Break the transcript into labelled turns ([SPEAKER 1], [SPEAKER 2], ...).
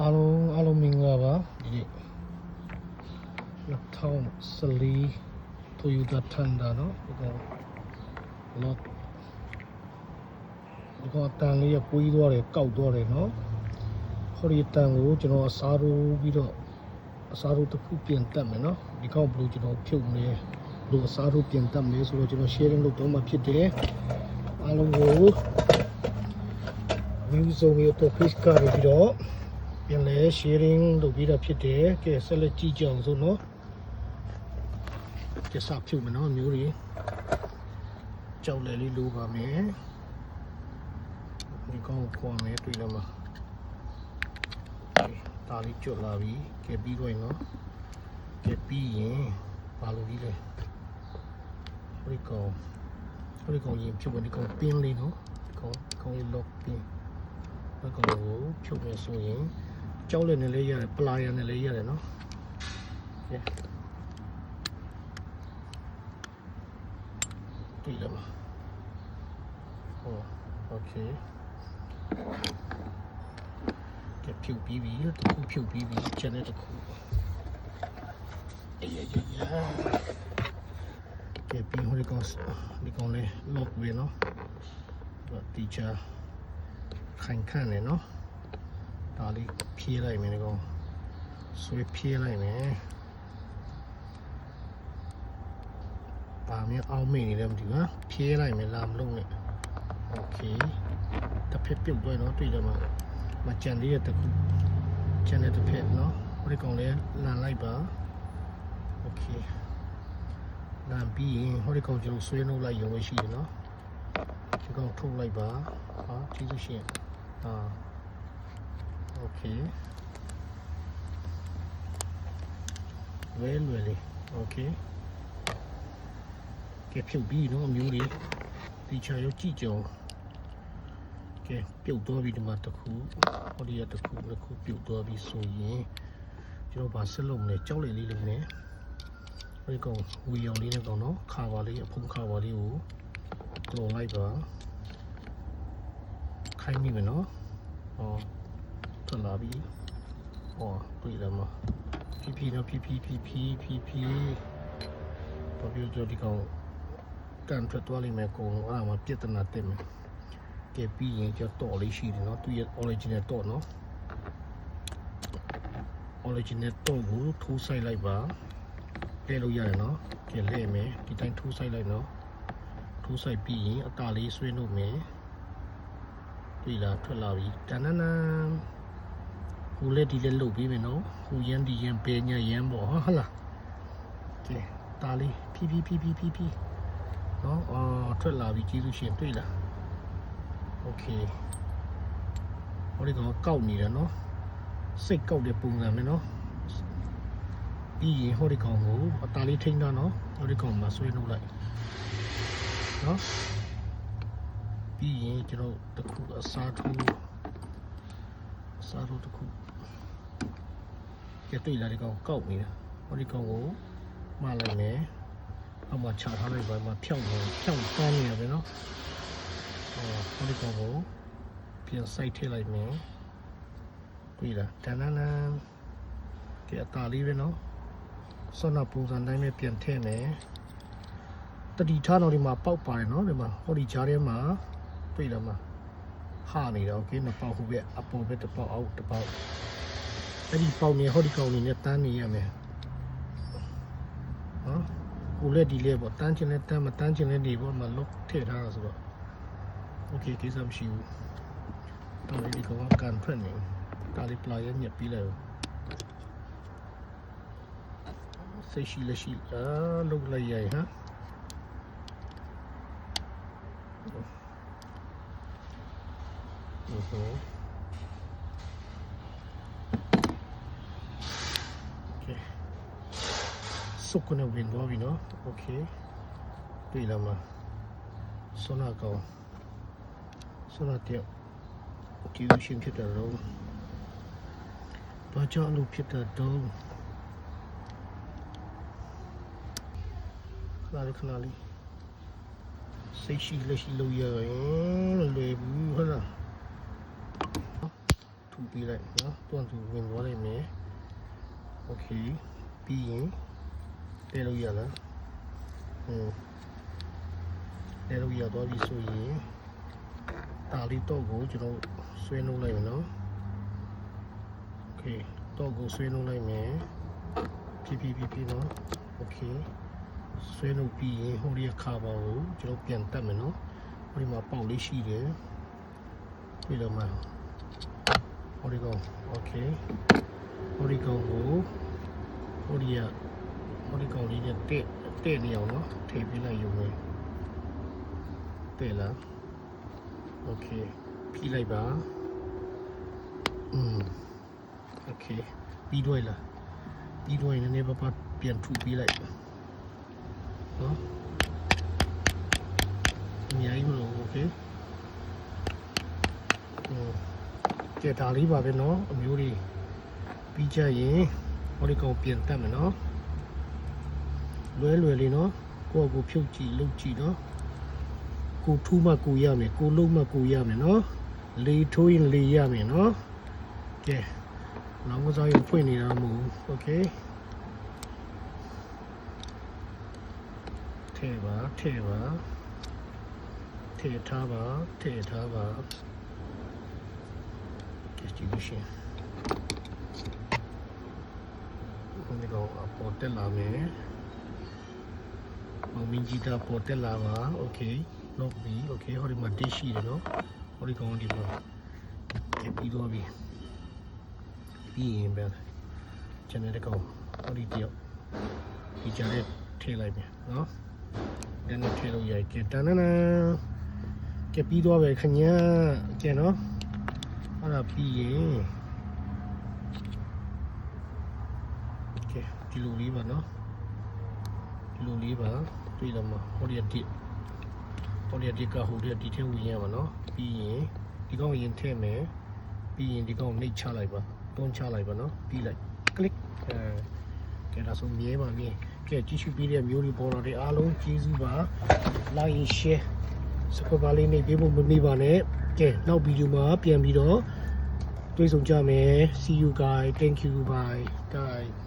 [SPEAKER 1] အားလုံးအားလုံးမင်္ဂလာပါဒီနေ့2014 Toyota Tundra เนาะဒီကောင်လော့ဒီကောင်တန်လေးကကွေးသွားတယ်ကောက်သွားတယ်เนาะဟောဒီတန်ကိုကျွန်တော်အစားထိုးပြီးတော့အစားထိုးတစ်ခုပြင်တက်မယ်เนาะဒီကောင်ဘယ်လိုကျွန်တော်ဖြုတ်မလဲဘယ်လိုအစားထိုးပြင်တက်မလဲဆိုတော့ကျွန်တော် sharing လုပ်တော့မှဖြစ်တယ်အားလုံးကို view zone ရဲ့ topic ကပြီးတော့ ပြန်လဲ sharing လုပ်ပြီးတော့ဖြစ်တယ်ကဲဆက်လက်ကြည့်ကြအောင်စို့နော်ကျစဖြုတ်မနော်မျိုးတွေကြောက်လဲလေးလိုပါမယ်ဒီကောင်ကိုခွာမယ်တွေ့လားမဒါလေးကျွတ်လာပြီကဲပြီးတော့နော်ကဲပြီးရင်ပါလို့ဒီလေဟိုဒီကောင်ဟိုဒီကောင်ရင်ဖြုတ်မယ်ဒီကောင်ပင်းလေးနော်ဒီကောင်ဒီကောင်လေး lock ပင်းဘက်ကောင်ကိုဖြုတ်မယ်ဆိုရင် ကြောက်လက်နဲ့လည်းရတယ်ပလာယာနဲ့လည်းရတယ်နော်ကဲတွေ့လားမဟောโอเคကဲဖြုတ်ပြီးပြီတခုဖြုတ်ပြီးပြီကျန်တဲ့တခုအေးအေးအေးကဲပြီးဟိုဒီကောင်ဒီကောင်လေး lock ပဲနော်တော့တီချာ ခိုင်ခန့်နေနော် ဒါလေးဖြေးလိုက်မယ်ဒီကောင်ဆွဲဖြေးလိုက်မယ်ပါမင်းအောင်မိနေတယ်မသိဘူးဟာဖြေးလိုက်မယ်လာမလုံးနဲ့โอเคတစ်ဖက်ပြုတ်သွားနော်တွေ့တယ်မှာမကြံလေးရတစ်ခုကြံတဲ့တစ်ဖက်နော်ဟိုဒီကောင်လေးလန်လိုက်ပါโอเคလန်ပြီးရင်ဟိုဒီကောင်ကျွန်တော်ဆွဲနှုတ်လိုက်ရုံပဲရှိတယ်နော်ဒီကောင်ထုတ်လိုက်ပါဟာကျေးဇူးရှင်အာ โอเคဝဲလွယ်လေးโอเคကဲဖြုတ်ပြီးနော်အမျိုးလေးဒီချာရောကြည့်ကြအောင်ကဲပြုတ်သွားပြီဒီမှာတစ်ခုဟောဒီကတစ်ခုတစ်ခုပြုတ်သွားပြီဆိုရင်ကျွန်တော်ဗာဆက်လုပ်မလဲကြောက်လေးလေးလုပ်မယ်ဟိုဒီကောင်ဝီအောင်လေးနဲ့ကောင်နော်ခါပါလေးအဖုံးခါပါလေးကိုတော်လိုက်ပါ ခိုင်းမိမယ်နော်ဟော ထွက်လာပြီဟောတွေ့တယ်မဖြည်းဖြည်းနော်ဖြည်းဖြည်းဖြည်းဖြည်းဖြည်းဖြည်းဘာပြောကြဒီကောင်ကန်ထွက်သွားလိမ့်မယ်ကိုအဲ့ဒါမှပြဿနာတက်မယ်ကဲပြီးရင်ကျတော့လေးရှိတယ်နော်သူရဲ့ original တော့နော် original တော့ကိုထိုးဆိုင်လိုက်ပါလဲလို့ရတယ်နော်ကဲလဲမယ်ဒီတိုင်းထိုးဆိုင်လိုက်နော်ထိုးဆိုင်ပြီးရင်အတာလေးဆွဲလို့မယ်တွေ့လာထွက်လာပြီတန်နန် နန်ဟိုလက်ဒီလက်လုတ်ပြီးမယ်နော်ဟိုရန်ဒီရန်ပဲညာရန်ပေါ့ဟာလားကဲတားလေးဖြည်းဖြည်းဖြည်းဖြည်းဖြည်းဖြည်းနော်အော်ထွက်လာပြီကျေးဇူးရှင်တွေ့လားโอเคဟိုဒီကောင်ကောက်နေတယ်နော်စိတ်ကောက်တဲ့ပုံစံပဲနော်ပြီးရင်ဟိုဒီကောင်ကိုအတားလေးထိန်းတာနော်ဟိုဒီကောင်မှာဆွဲနှုတ်လိုက်နော် ပြီးရင်ကျွန်တော်တစ်ခုအစားထိုးအစားထိုးတစ်ခု ကြက်တွေ့လာဒီကောင်ကောက်နေတာဟောဒီကောင်ကိုမလိုက်မယ်အောက်မှာချထားလိုက်ပါမှာဖြောင်းနေဖြောင်းတန်းနေရပဲเนาะဟောဟောဒီကောင်ကိုပြန်စိုက်ထည့်လိုက်မယ်တွေ့လားတန်းတန်းတန်းကြက်အသားလေးပဲเนาะစောနာပုံစံတိုင်းပဲပြန်ထည့်မယ်တတိထားတော့ဒီမှာပေါက်ပါတယ်เนาะဒီမှာဟောဒီဂျားထဲမှာ တွေ့တော့မှဟာနေတော့ကင်းနှစ်ပေါက်ဟိုဘက်အပေါ်ဘက်တစ်ပေါက်အောက်တစ်ပေါက် အဲ့ဒီပေါက်နေဟောဒီကောင်နေနဲ့တန်းနေရမယ်နော်ကိုလက်ဒီလေးပေါ့တန်းချင်လဲတန်းမတန်းချင်လဲနေပေါ့မလုတ်ထည့်ထားတာဆိုတော့โอเคကိစ္စမရှိဘူးတော့ဒီကောင်ကကန်ထွက်နေဒါလေးပလာရညက်ပြီးလိုက်စိတ်ရှိလက်ရှိအာလုတ်လိုက်ရဟမ် อือฮึโ สุกကနေဝင်သွားပြီနော်โอเคတွေ့လာမှာဆွမ်းနာကောင်ဆွမ်းနာတဲ့ဒီလိုရှင်းဖြစ်တဲ့တော့ဘာကြောင့်လို့ဖြစ်တဲ့တော့ခဏလေးခဏလေးစိတ်ရှိလက်ရှိလို့ရရင်လွယ်ဘူးဟုတ်လား ပေးလိုက်နော်တွန်းသူဝင်သွားလိုက်မယ်โอเคပြီးရင် တဲလို့ရလားဟင်းတဲလို့ရတော့ပြီဆိုရင်ဒါလေးတော့ကိုကျွန်တော်ဆွဲနှုတ်လိုက်မယ်နော်โอเคတော့ကိုဆွဲနှုတ်လိုက်မယ်ဖြည်းဖြည်းဖြည်းဖြည်းနော်โอเคဆွဲနှုတ်ပြီးရင်ဟိုဒီခါပါကိုကျွန်တော်ပြန်တက်မယ်နော်ဟိုဒီမှာပေါက်လေးရှိတယ်ပြီးတော့မှ ဟိုဒီကောင်โอเคဟိုဒီကောင်ကိုဟိုဒီက ဟိုဒီကောင်လေးနဲ့တက်တက်နေအောင်နော်ထည့်ပေးလိုက်ရုံပဲတက်လားโอเคဖြီးလိုက်ပါอืมโอเคပြီးတော့လားပြီးတော့နည်းနည်းပါးပါးပြန်ထူပေးလိုက်နော်အများကြီးမလို့โอเคอืม ကဲဒါလေးပါပဲเนาะအမျိုးလေးပြီးကြရင်ဟောဒီကောင်ပြန်တက်မယ်เนาะ လွဲလွယ်လေးเนาะကိုယ့်အကိုဖြုတ်ကြည့်လုတ်ကြည့်เนาะကိုထူးမှကိုရမယ်ကိုလုံးမှကိုရမယ်เนาะလေထိုးရင်လေရမယ်เนาะကဲလောင်းကစားရင်ဖွင့်နေတာမဟုတ်ဘူးโอเคထဲပါထဲပါထဲထားပါထဲထားပါ distribution ဒီကောင်အပေါ်တက်လာမယ်။ မောင်မင်းကြီးတာပေါ်တက်လာပါ။ Okay လုပ်ပြီ။ Okay ဟောဒီမှာ dish ရှိတယ်နော်။ဟောဒီကောင်ဒီမှာကဲပြီးတော့ပြီ။ပြီးရင်ပဲကျန်တဲ့ကောင်ဟောဒီတယောက်ဒီကြတဲ့ထည့်လိုက်မယ်နော်။ဒါနဲ့ထည့်လို့ရကဲတန်းနန်းကဲပြီးတော့ပဲခင်ဗျာ။ကျန်နော်။အဲ့ဒါပြီးရင်ကဲဒီလိုလေးပါနော်ဒီ လိုလေးပါတွေ့လားမဟိုဒီအတိဟိုဒီအတိကဟိုဒီအတိထဲဝင်ရမှာနော်ပြီးရင်ဒီကောင်ရင်ထည့်မယ်ပြီးရင်ဒီကောင်နှိပ်ချလိုက်ပါတွန်းချလိုက်ပါနော်ပြီးလိုက် click အဲကဲဒါဆိုမြဲပါမြဲကဲကြည့်ရှုပြီးတဲ့မျိုးတွေပေါ်တော့တဲ့အားလုံးကျေးဇူးပါ like and share စကပါလေးနေပေးဖို့မမေ့ပါနဲ့ကဲနောက်ဗီဒီယိုမှာပြန်ပြီးတော့တွေ့ဆုံကြမယ် see you guys thank you bye bye